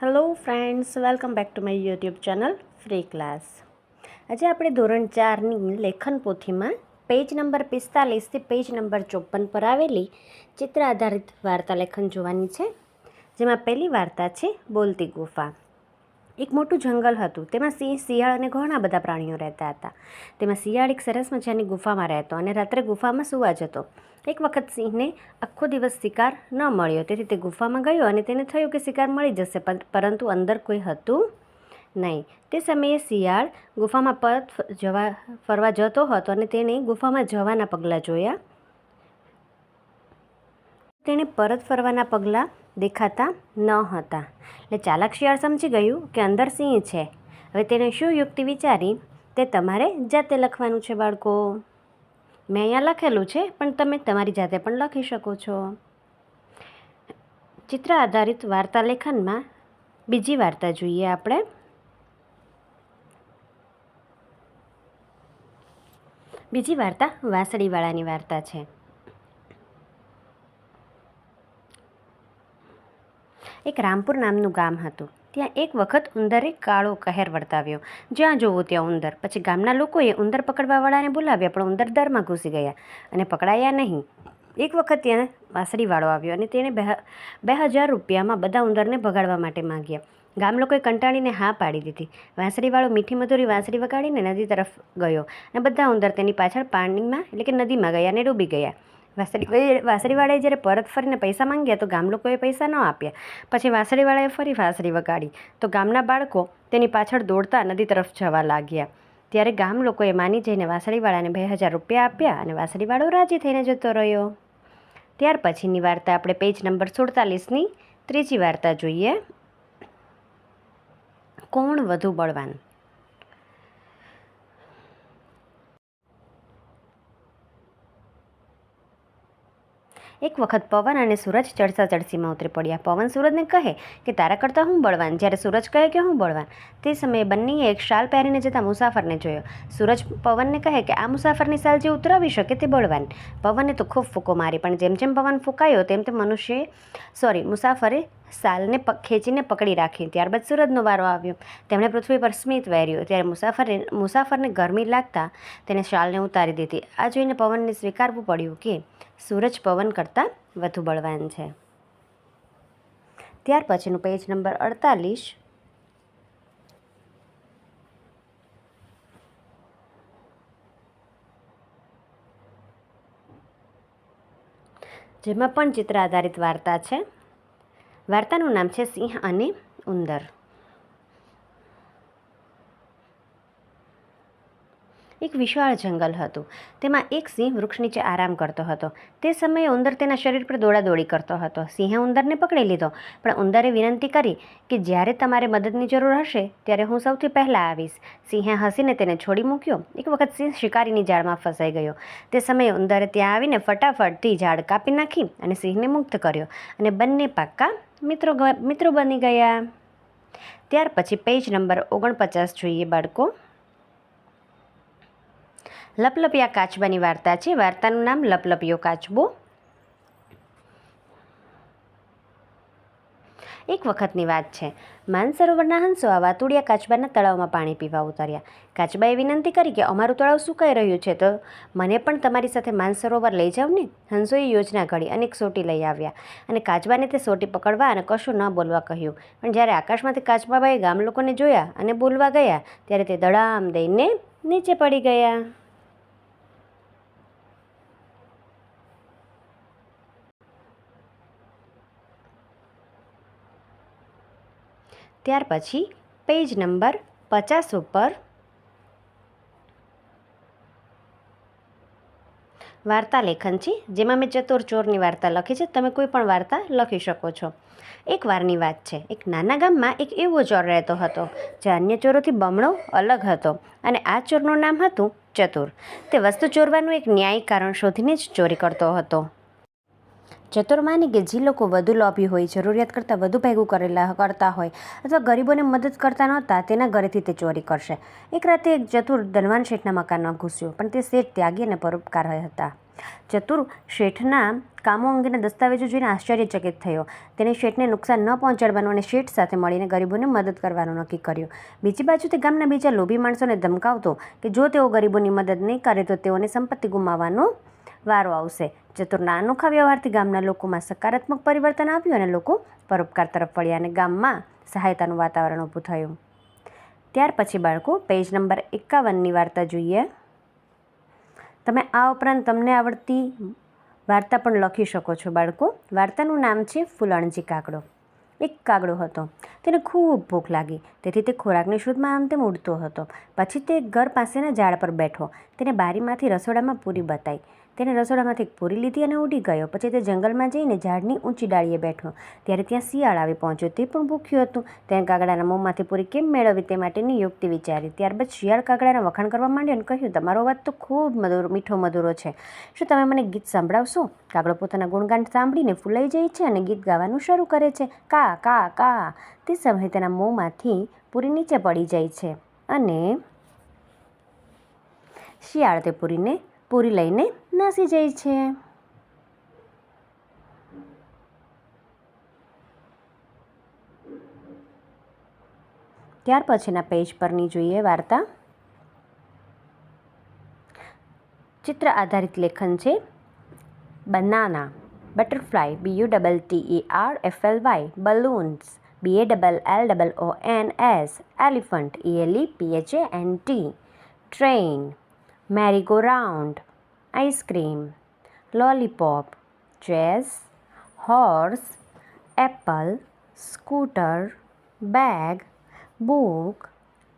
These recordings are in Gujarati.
Hello friends welcome back to my YouTube channel free class આજે આપણે ધોરણ ચારની લેખન પોથીમાં પેજ નંબર પિસ્તાલીસથી પેજ નંબર ચોપન પર આવેલી ચિત્ર આધારિત વાર્તા લેખન જોવાની છે, જેમાં પહેલી વાર્તા છે, બોલતી ગુફા. એક મોટું જંગલ હતું. તેમાં સિંહ, શિયાળ અને ઘણા બધા પ્રાણીઓ રહેતા હતા. તેમાં શિયાળ એક સરસ મજાની ગુફામાં રહેતો અને રાત્રે ગુફામાં સુવા જતો. એક વખત સિંહને આખો દિવસ શિકાર ન મળ્યો. તેથી તે ગુફામાં ગયો અને તેને થયું કે શિકાર મળી જશે પરંતુ અંદર કોઈ હતું નહીં. તે સમયે શિયાળ ગુફામાં પરત જવા, ફરવા જતો હતો અને તેણે ગુફામાં જવાના પગલાં જોયા. તેણે પરત ફરવાના પગલાં દેખાતા ન હતા. એટલે ચાલાક શિયાળ સમજી ગયું કે અંદર સિંહ છે. હવે તેણે શું યુક્તિ વિચારી? તે તમારે જાતે લખવાનું છે, બાળકો. મેં અહીંયા લખેલું છે, પણ તમે તમારી જાતે પણ લખી શકો છો. ચિત્ર આધારિત વાર્તા લેખનમાં બીજી વાર્તા જોઈએ આપણે. બીજી વાર્તા વાંસળીવાળાની વાર્તા છે. એક રામપુર નામનું ગામ હતું. ત્યાં એક વખત ઉંદરે કાળો કહેર વર્તાવ્યો. જ્યાં જોવો ત્યાં ઉંદર. પછી ગામના લોકોએ ઉંદર પકડવાવાળાને બોલાવ્યા, પણ ઉંદર દરમાં ઘૂસી ગયા અને પકડાયા નહીં. એક વખત ત્યાં વાંસળીવાળો આવ્યો અને તેણે બે હજાર રૂપિયામાં બધા ઉંદરને ભગાડવા માટે માંગ્યા. ગામ લોકોએ કંટાળીને હા પાડી દીધી. વાંસળીવાળો મીઠી મધુરી વાંસળી વગાડીને નદી તરફ ગયો અને બધા ઉંદર તેની પાછળ પાણીમાં, એટલે કે નદીમાં ગયા અને ડૂબી ગયા. વાંસળી વાંસળીવાળાએ જ્યારે પરત ફરીને પૈસા માંગ્યા તો ગામ લોકોએ પૈસા ન આપ્યા. પછી વાસળીવાળાએ ફરી વાસળી વગાડી. તો ગામના બાળકો તેની પાછળ દોડતા નદી તરફ જવા લાગ્યા. ત્યારે ગામ લોકોએ માની જઈને વાંસળીવાળાને બે હજાર રૂપિયા આપ્યા અને વાસળીવાળો રાજી થઈને જતો રહ્યો. ત્યાર પછીની વાર્તા આપણે પેજ નંબર સુડતાલીસની ત્રીજી વાર્તા જોઈએ. કોણ વધુ બળવાન? એક વખત પવન અને સૂરજ ચડસા ચડસીમાં ઉતરી પડ્યા. પવન સૂરજને કહે કે, તારા કરતાં હું બળવાન. જ્યારે સૂરજ કહે કે, હું બળવાન. તે સમયે બંનેએ એક શાલ પહેરીને જતા મુસાફરને જોયો. સૂરજ પવનને કહે કે, આ મુસાફરની શાલ જે ઉતરાવી શકે તે બળવાન. પવને તો ખૂબ ફૂંકો મારી, પણ જેમ જેમ પવન ફૂંકાયો, તેમ તેમ મનુષ્યએ સોરી, મુસાફરે પક ખેંચીને પકડી રાખી. ત્યારબાદ સૂરજનો વારો આવ્યો. તેમણે પૃથ્વી પર સ્મિત વહેર્યું ત્યારે મુસાફરે, મુસાફરને ગરમી લાગતા તેને શાલને ઉતારી દીધી. આ જોઈને પવનને સ્વીકારવું પડ્યું કે સૂરજ પવન કરતાં વધુ બળવાન છે. ત્યાર પછીનું પેજ નંબર અડતાલીસ. જેમાં પણ ચિત્ર આધારિત વાર્તા છે. વાર્તાનું નામ છે સિંહ અને ઉંદર. એક વિશાળ જંગલ હતું. તેમાં એક સિંહ વૃક્ષ નીચે આરામ કરતો હતો. તે સમયે ઉંદર તેના શરીર પર દોડાદોડી કરતો હતો. સિંહે ઉંદરને પકડી લીધો, પણ ઉંદરે વિનંતી કરી કે જ્યારે તમારે મદદની જરૂર હશે, ત્યારે હું સૌથી પહેલાં આવીશ. સિંહે હસીને તેને છોડી મૂક્યો. એક વખત સિંહ શિકારીની જાળમાં ફસાઈ ગયો. તે સમયે ઉંદરે ત્યાં આવીને ફટાફટથી ઝાડ કાપી નાખી અને સિંહને મુક્ત કર્યો અને બંને પાક્કા મિત્રો મિત્રો બની ગયા. ત્યાર પછી પેજ નંબર ઓગણપચાસ જોઈએ બાળકો. લપલપિયા કાચબાની વાર્તા છે. વાર્તાનું નામ લપલપિયો કાચબો એક વખતની વાત છે. માનસરોવરના હંસો આ વાતુડિયા કાચબાના તળાવમાં પાણી પીવા ઉતર્યા. કાચબાએ વિનંતી કરી કે અમારું તળાવ સુકાઈ રહ્યું છે તો મને પણ તમારી સાથે માનસરોવર લઈ જાવ ને? હંસોએ યોજના ઘડી અને એક સોટી લઈ આવ્યા અને કાચબાને તે સોટી પકડવા અને કશું ન બોલવા કહ્યું. પણ જ્યારે આકાશમાંથી કાચબાબાએ ગામ લોકોને જોયા અને બોલવા ગયા, ત્યારે તે દડામ દઈને નીચે પડી ગયા. ત્યાર પછી પેજ નંબર પચાસ ઉપર વાર્તા લેખન છે, જેમાં મેં ચતુર ચોરની વાર્તા લખી છે. તમે કોઈ પણ વાર્તા લખી શકો છો. એક વારની વાત છે. એક નાના ગામમાં એક એવો ચોર રહેતો હતો, જે અન્ય ચોરોથી બમણો અલગ હતો અને આ ચોરનું નામ હતું ચતુર. તે વસ્તુ ચોરવાનું એક ન્યાયિક કારણ શોધીને જ ચોરી કરતો હતો. ચતુર માની કે જે લોકો વધુ લોભી હોય, જરૂરિયાત કરતાં વધુ ભેગું કરેલા કરતા હોય અથવા ગરીબોને મદદ કરતા નહોતા, તેના ઘરેથી તે ચોરી કરશે. એક રાતે એક ચતુર ધનવાન શેઠના મકાનમાં ઘૂસ્યો, પણ તે શેઠ ત્યાગી અને પરોપકાર હતા. ચતુર શેઠના કામો અંગેના દસ્તાવેજો જોઈને આશ્ચર્યચકિત થયો. તેને શેઠને નુકસાન ન પહોંચાડવાનું અને શેઠ સાથે મળીને ગરીબોને મદદ કરવાનું નક્કી કર્યું. બીજી બાજુ તે ગામના બીજા લોભી માણસોને ધમકાવતો કે જો તેઓ ગરીબોની મદદ નહીં કરે તો તેઓને સંપત્તિ ગુમાવવાનો વારો આવશે. ચતુરના અનોખા વ્યવહારથી ગામના લોકોમાં સકારાત્મક પરિવર્તન આવ્યું અને લોકો પરોપકાર તરફ વળ્યા અને ગામમાં સહાયતાનું વાતાવરણ ઊભું થયું. ત્યાર પછી બાળકો પેજ નંબર એકાવનની વાર્તા જોઈએ. તમે આ ઉપરાંત તમને આવડતી વાર્તા પણ લખી શકો છો બાળકો. વાર્તાનું નામ છે ફૂલણજી કાગડો. એક કાગડો હતો. તેને ખૂબ ભૂખ લાગી. તેથી તે ખોરાકની શોધમાં આમ તેમ ઉડતો હતો. પછી તે ઘર પાસેના ઝાડ પર બેઠો. તેને બારીમાંથી રસોડામાં પૂરી બતાવી તેને રસોડામાંથી પૂરી લીધી અને ઉડી ગયો. પછી તે જંગલમાં જઈને ઝાડની ઊંચી ડાળીએ બેઠો. ત્યારે ત્યાં શિયાળ આવી પહોંચ્યો. તે પણ ભૂખ્યું હતું. તેને કાગડાના મોંમાંથી પૂરી કેમ મેળવવી તે માટેની યુક્તિ વિચારી. ત્યારબાદ શિયાળ કાગડાના વખાણ કરવા માંડ્યો અને કહ્યું, તમારો અવાજ તો ખૂબ મધુર, મીઠો મધુરો છે. શું તમે મને ગીત સંભળાવશો કાગડો પોતાના ગુણગાન સાંભળીને ફૂલાઈ જાય છે અને ગીત ગાવાનું શરૂ કરે છે. કા કા કા. તે સમયે તેના મોંમાંથી પૂરી નીચે પડી જાય છે અને શિયાળ તે પૂરીને પૂરી લઈને નાસી જાય છે. ત્યાર પછીના પેજ પરની જોઈએ વાર્તા. ચિત્ર આધારિત લેખન છે. Banana, butterfly B U double T E R F L Y balloons B A double L double O N S elephant E L E P H A N T train merry go round ice cream lollipop chess horse apple scooter bag book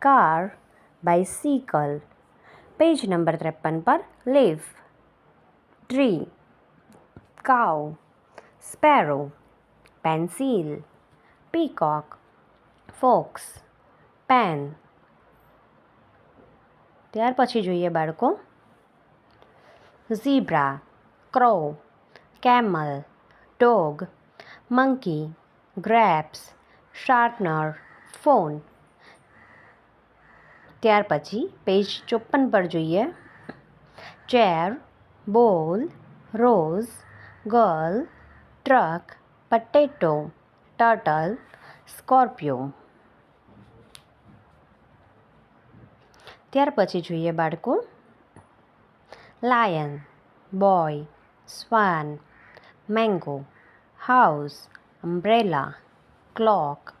car bicycle page number तिरपन पर leaf tree cow sparrow pencil peacock fox pen ત્યાર પછી જોઈએ બાળકો. Zebra crow camel dog monkey grapes sharpener phone ત્યાર પછી પેજ ચોપન પર જોઈએ. Chair ball rose girl truck potato turtle scorpio ત્યાર પછી જોઈએ બાળકો lion boy swan mango house umbrella clock